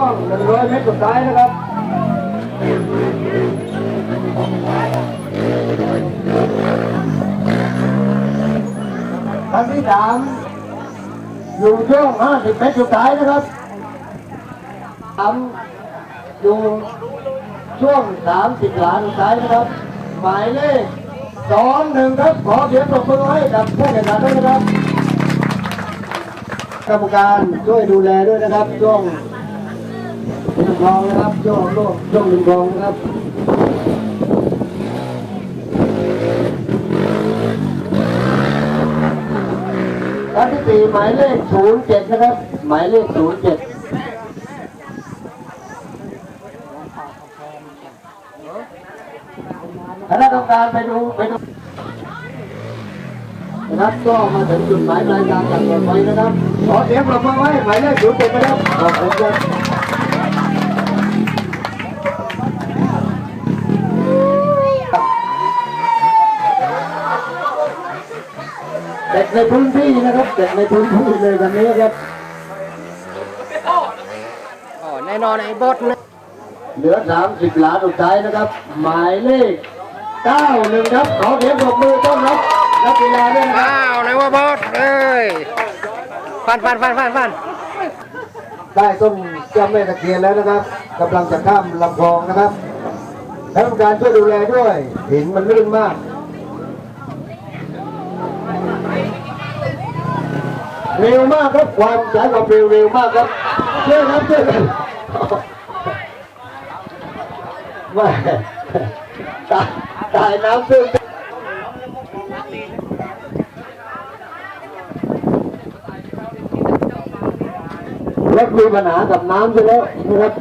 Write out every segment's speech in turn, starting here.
ช่วงหนึ่งร้อยเมตรสุดท้ายนะครับครั้งที่สามอยู่ช่วง50เมตรสุดท้ายนะครับสามอยู่ช่วง 30หลาสุดท้ายนะครับ หมายเลขสองหนึ่งครับขอเสียงปรบมือให้กับผู้แข่งขันด้วยนะครับกรรมการช่วยดูแลด้วยนะครับช่วง หนึ่งคลองนะครับช่วงช่วงช่วงหนึ่งคลองนะครับท่านที่สี่หมายเลขศูนย์เจ็ดนะครับ หมายเลขศูนย์เจ็ดคณะกรรมการไปดูไปดูนะครับก็มาถึงจุดหมายปลายทางอย่างปลอดภัยนะครับขอเสียงปรบมือไว้หมายเลขศูนย์เจ็ดนะครับขอบคุณครับ ด็กในพื้นที่นะครับเด็กในพื้นที่เลยวันนี้ครับอ๋อแน่นอนไอ้บดนะเหลือ 30หลาสุดท้ายนะครับ หมายเลข91ครับขอเสียงปรบมือต้อนรับนักกีฬาด้วยนะครับว้าวไหนว่าบดเอ้ยฟันฟันฟันฟันฟันได้ต้นเจ้าแม่ตะเคียนแล้วนะครับกำลังจะข้ามลำคลองนะครับท่านกรรมการช่วยดูแลด้วยหินมันลื่นมาก เร็วมากครับความสายความเร็วเร็วมากครับช่วยครับช่วยกันว่าตายตายน้ำตื้นรถมีปัญหากับน้ำใช่แล้วนะครับ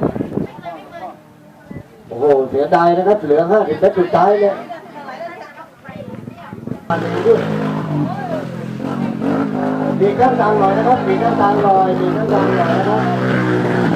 โอ้โหเสียดายนะครับ เหลือห้าสิบเมตรสุดท้ายเนี่ย มีบด้านกางลอยนะครับมีบด้านกางลอยมีบด้านกางลอยนะครับ